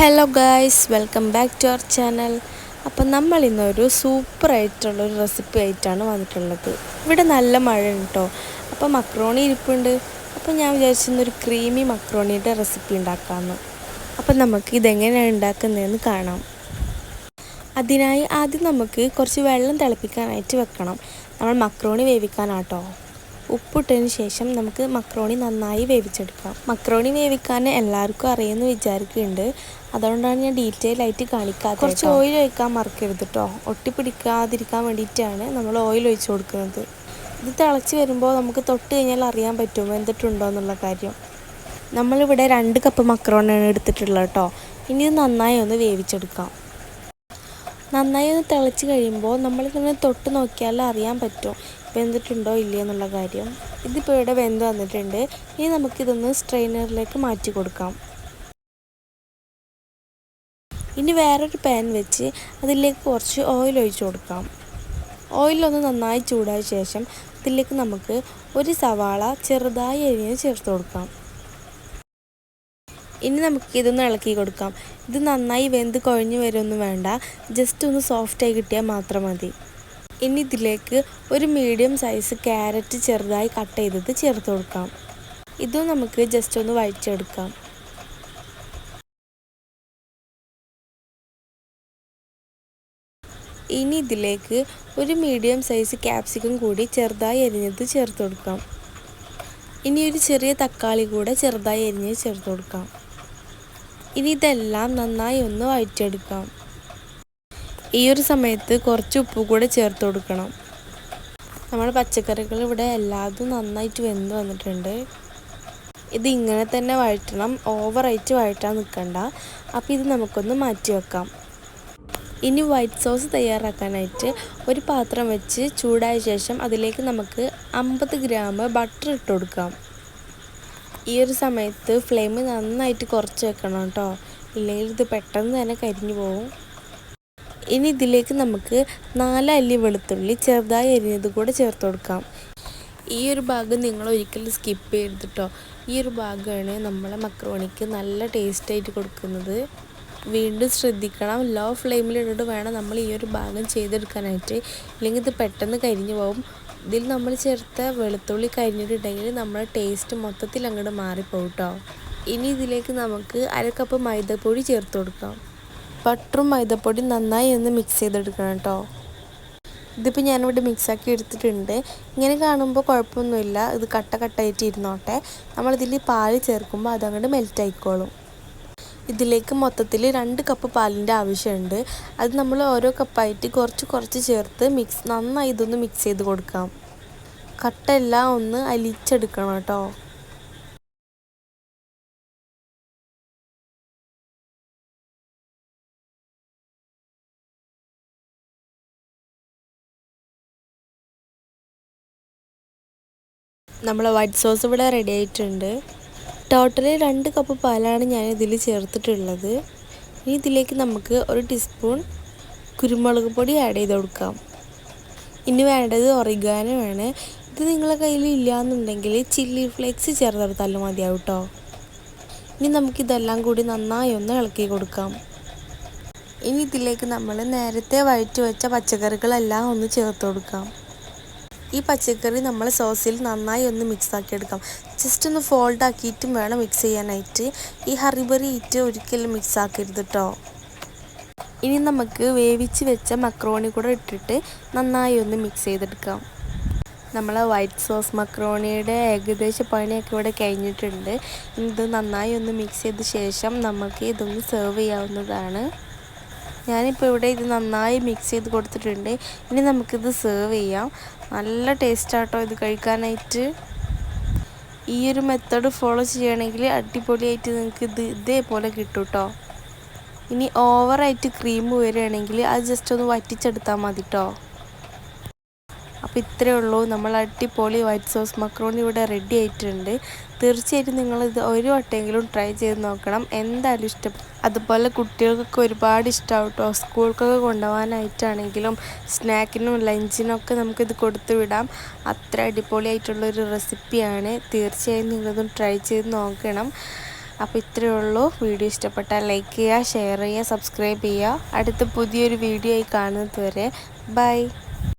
Hello guys welcome back to our channel അപ്പം നമ്മൾ ഇന്നൊരു സൂപ്പർ ആയിട്ടുള്ളൊരു റെസിപ്പി ആയിട്ടാണ് വന്നിട്ടുള്ളത്. ഇവിടെ നല്ല മഴ കേട്ടോ അപ്പോൾ മക്രോണി ഇരിപ്പുണ്ട്. അപ്പോൾ ഞാൻ വിചാരിച്ചിരുന്നൊരു ക്രീമി മക്രോണിയുടെ റെസിപ്പി ഉണ്ടാക്കാമെന്ന് അപ്പം നമുക്ക് ഇതെങ്ങനെയാണ് ഉണ്ടാക്കുന്നതെന്ന് കാണാം. അതിനായി ആദ്യം നമുക്ക് കുറച്ച് വെള്ളം തിളപ്പിക്കാനായിട്ട് വെക്കണം. നമ്മൾ മക്രോണി വേവിക്കാനാട്ടോ ഉപ്പിട്ടതിന് ശേഷം നമുക്ക് മക്രോണി നന്നായി വേവിച്ചെടുക്കാം. മക്രോണി വേവിക്കാൻ എല്ലാവർക്കും അറിയുമെന്ന് വിചാരിക്കുന്നുണ്ട്. അതുകൊണ്ടാണ് ഞാൻ ഡീറ്റെയിൽ ആയിട്ട് കാണിക്കാത്തത് കുറച്ച് ഓയിൽ ഒഴിക്കാൻ മറക്കരുത് കേട്ടോ. ഒട്ടിപ്പിടിക്കാതിരിക്കാൻ വേണ്ടിയിട്ടാണ് നമ്മൾ ഓയിൽ ഒഴിച്ചു കൊടുക്കുന്നത്. ഇത് തിളച്ച് വരുമ്പോൾ നമുക്ക് തൊട്ട് കഴിഞ്ഞാൽ അറിയാൻ പറ്റുമോ എന്തിട്ടുണ്ടോ എന്നുള്ള കാര്യം. നമ്മളിവിടെ രണ്ട് കപ്പ് മക്രോണിയാണ് എടുത്തിട്ടുള്ളത് കേട്ടോ. ഇനി ഇത് നന്നായി ഒന്ന് വേവിച്ചെടുക്കാം. നന്നായി ഒന്ന് തിളച്ച് കഴിയുമ്പോൾ നമ്മളിങ്ങനെ തൊട്ട് നോക്കിയാൽ അറിയാൻ പറ്റും. വെന്തിട്ടുണ്ടോ ഇല്ലയോ എന്നുള്ള കാര്യം. ഇതിപ്പോൾ ഇവിടെ വെന്ത് വന്നിട്ടുണ്ട്. ഇനി നമുക്കിതൊന്ന് സ്ട്രെയിനറിലേക്ക് മാറ്റി കൊടുക്കാം. ഇനി വേറൊരു പാൻ വെച്ച് അതിലേക്ക് കുറച്ച് ഓയിൽ ഒഴിച്ചു കൊടുക്കാം. ഓയിലൊന്ന് നന്നായി ചൂടായ ശേഷം ഇതിലേക്ക് നമുക്ക് ഒരു സവാള ചെറുതായി അരിഞ്ഞ് ചേർത്ത് കൊടുക്കാം. ഇനി നമുക്ക് ഇതൊന്ന് ഇളക്കി കൊടുക്കാം. ഇത് നന്നായി വെന്ത് കുഴഞ്ഞു വരുമൊന്നും വേണ്ട. ജസ്റ്റ് ഒന്ന് സോഫ്റ്റായി കിട്ടിയാൽ മാത്രം മതി. ഇനി ഇതിലേക്ക് ഒരു മീഡിയം സൈസ് ക്യാരറ്റ് ചെറുതായി കട്ട് ചെയ്തത് ചേർത്ത് കൊടുക്കാം. ഇതും നമുക്ക് ജസ്റ്റ് ഒന്ന് വഴിച്ചെടുക്കാം ഇനി ഇതിലേക്ക് ഒരു മീഡിയം സൈസ് ക്യാപ്സിക്കം കൂടി ചെറുതായി അരിഞ്ഞത് ചേർത്ത് കൊടുക്കാം. ഇനി ഒരു ചെറിയ തക്കാളി കൂടെ ചെറുതായി അരിഞ്ഞ് ചേർത്ത് കൊടുക്കാം. ഇനി ഇതെല്ലാം നന്നായി ഒന്ന് വഴറ്റിയെടുക്കാം ഈ ഒരു സമയത്ത് കുറച്ച് ഉപ്പ് കൂടെ ചേർത്ത് കൊടുക്കണം. നമ്മൾ പച്ചക്കറികൾ ഇവിടെ എല്ലാതും നന്നായിട്ട് വെന്ത് വന്നിട്ടുണ്ട്. ഇത് ഇങ്ങനെ തന്നെ വഴറ്റണം. ഓവറായിട്ട് വഴറ്റാൻ നിൽക്കണ്ട. അപ്പോൾ ഇത് നമുക്കൊന്ന് മാറ്റി വെക്കാം. ഇനി വൈറ്റ് സോസ് തയ്യാറാക്കാനായിട്ട് ഒരു പാത്രം വെച്ച് ചൂടായ ശേഷം അതിലേക്ക് നമുക്ക് അമ്പത് ഗ്രാം ബട്ടർ ഇട്ട് കൊടുക്കാം. ഈ ഒരു സമയത്ത് ഫ്ലെയിം നന്നായിട്ട് കുറച്ച് വെക്കണം കേട്ടോ ഇല്ലെങ്കിൽ ഇത് പെട്ടെന്ന് തന്നെ കരിഞ്ഞു പോകും ഇനി ഇതിലേക്ക് നമുക്ക് നാലല്ലി വെളുത്തുള്ളി ചെറുതായി അരിഞ്ഞത് കൂടെ ചേർത്ത് കൊടുക്കാം. ഈ ഒരു ഭാഗം നിങ്ങൾ ഒരിക്കലും സ്കിപ്പ് ചെയ്തിട്ടോ ഈ ഒരു ഭാഗമാണ് നമ്മളെ മക്രോണിക്ക് നല്ല ടേസ്റ്റായിട്ട് കൊടുക്കുന്നത്. വീണ്ടും ശ്രദ്ധിക്കണം. ലോ ഫ്ലെയിമിലിട്ടിട്ട് വേണം നമ്മൾ ഈ ഒരു ഭാഗം ചെയ്തെടുക്കാനായിട്ട്. ഇല്ലെങ്കിൽ ഇത് പെട്ടെന്ന് കരിഞ്ഞു പോകും ഇതിൽ നമ്മൾ ചേർത്ത വെളുത്തുള്ളി കരിഞ്ഞിട്ടുണ്ടെങ്കിൽ നമ്മുടെ ടേസ്റ്റ് മൊത്തത്തിൽ അങ്ങോട്ട് മാറിപ്പോകും കേട്ടോ ഇനി ഇതിലേക്ക് നമുക്ക് അര കപ്പ് മൈദപ്പൊടി ചേർത്ത് കൊടുക്കാം. ബട്ടറും മൈദപ്പൊടി നന്നായി ഒന്ന് മിക്സ് ചെയ്തെടുക്കണം കേട്ടോ ഇതിപ്പോൾ ഞാനിവിടെ മിക്സാക്കി എടുത്തിട്ടുണ്ട്. ഇങ്ങനെ കാണുമ്പോൾ കുഴപ്പമൊന്നുമില്ല. ഇത് കട്ട കട്ടായിട്ട് ഇരുന്നോട്ടെ. നമ്മളിതിൽ പാൽ ചേർക്കുമ്പോൾ അതങ്ങോട്ട് മെൽറ്റ് ആയിക്കോളും. ഇതിലേക്ക് മൊത്തത്തിൽ രണ്ട് കപ്പ് പാലിന്റെ ആവശ്യമുണ്ട്. അത് നമ്മൾ ഓരോ കപ്പായിട്ട് കുറച്ച് കുറച്ച് ചേർത്ത് മിക്സ് നന്നായി ഇതൊന്ന് മിക്സ് ചെയ്ത് കൊടുക്കാം. കട്ടെല്ലാം ഒന്ന് അലിച്ചെടുക്കണം കേട്ടോ. നമ്മളെ വൈറ്റ് സോസ് ഇവിടെ റെഡി ആയിട്ടുണ്ട്. ടോട്ടലി രണ്ട് കപ്പ് പാലാണ് ഞാൻ ഇതിൽ ചേർത്തിട്ടുള്ളത്. ഇനി ഇതിലേക്ക് നമുക്ക് ഒരു ടീസ്പൂൺ കുരുമുളക് പൊടി ആഡ് ചെയ്ത് കൊടുക്കാം. ഇനി വേണ്ടത് ഒറിഗാനോ ആണ്. ഇത് നിങ്ങളുടെ കയ്യിൽ ഇല്ലയെന്നുണ്ടെങ്കിൽ ചില്ലി ഫ്ലേക്സ് ചേർത്തെടുത്താലും മതിയാവും കേട്ടോ ഇനി നമുക്കിതെല്ലാം കൂടി നന്നായി ഒന്ന് ഇളക്കി കൊടുക്കാം. ഇനി ഇതിലേക്ക് നമ്മൾ നേരത്തെ വഴറ്റി വെച്ച പച്ചക്കറികളെല്ലാം ഒന്ന് ചേർത്ത് കൊടുക്കാം. ഈ പച്ചക്കറി നമ്മൾ സോസിൽ നന്നായി ഒന്ന് മിക്സ് ആക്കി എടുക്കാം ജസ്റ്റ് ഒന്ന് ഫോൾഡ് ആക്കിയിട്ടും വേണം മിക്സ് ചെയ്യാനായിട്ട് ഈ ഹറിബറി ഇറ്റ് ഒരിക്കലും മിക്സ് ആക്കരുത് കേട്ടോ ഇനി നമുക്ക് വേവിച്ച് വെച്ച മക്രോണി കൂടെ ഇട്ടിട്ട് നന്നായി ഒന്ന് മിക്സ് ചെയ്തെടുക്കാം നമ്മൾ വൈറ്റ് സോസ് മക്രോണിയുടെ ഏകദേശം പണിയൊക്കെ ഇവിടെ കഴിഞ്ഞിട്ടുണ്ട്. ഇത് നന്നായി ഒന്ന് മിക്സ് ചെയ്ത ശേഷം നമുക്ക് ഇതൊന്ന് സെർവ് ചെയ്യാവുന്നതാണ്. ഞാനിപ്പോൾ ഇവിടെ ഇത് നന്നായി മിക്സ് ചെയ്ത് കൊടുത്തിട്ടുണ്ട്. ഇനി നമുക്കിത് സെർവ് ചെയ്യാം. നല്ല ടേസ്റ്റാട്ടോ ഇത് കഴിക്കാനായിട്ട്. ഈ ഒരു മെത്തേഡ് ഫോളോ ചെയ്യുകയാണെങ്കിൽ അടിപൊളിയായിട്ട് നിങ്ങൾക്ക് ഇത് ഇതേപോലെ കിട്ടും കേട്ടോ ഇനി ഓവറായിട്ട് ക്രീം വരികയാണെങ്കിൽ അത് ജസ്റ്റ് ഒന്ന് വറ്റിച്ചെടുത്താൽ മതി കേട്ടോ അപ്പോൾ ഇത്രയേ ഉള്ളൂ. നമ്മൾ അടിപൊളി വൈറ്റ് സോസ് മക്രോണി ഇവിടെ റെഡി ആയിട്ടുണ്ട്. തീർച്ചയായിട്ടും നിങ്ങളിത് ഒരു വട്ടമെങ്കിലും ട്രൈ ചെയ്ത് നോക്കണം. എന്തായാലും ഇഷ്ടം. അതുപോലെ കുട്ടികൾക്കൊക്കെ ഒരുപാട് ഇഷ്ടമാവും കേട്ടോ. സ്കൂൾക്കൊക്കെ കൊണ്ടുപോകാനായിട്ടാണെങ്കിലും സ്നാക്കിനും ലഞ്ചിനും ലഞ്ചിനൊക്കെ നമുക്കിത് കൊടുത്തു വിടാം. അത്ര അടിപൊളിയായിട്ടുള്ളൊരു റെസിപ്പിയാണ് തീർച്ചയായും നിങ്ങളിതും ട്രൈ ചെയ്ത് നോക്കണം. അപ്പോൾ ഇത്രയേ ഉള്ളൂ. വീഡിയോ ഇഷ്ടപ്പെട്ടാൽ ലൈക്ക് ചെയ്യുക ഷെയർ ചെയ്യുക സബ്സ്ക്രൈബ് ചെയ്യുക. അടുത്ത പുതിയൊരു വീഡിയോ ആയി കാണുന്നത് വരെ. ബൈ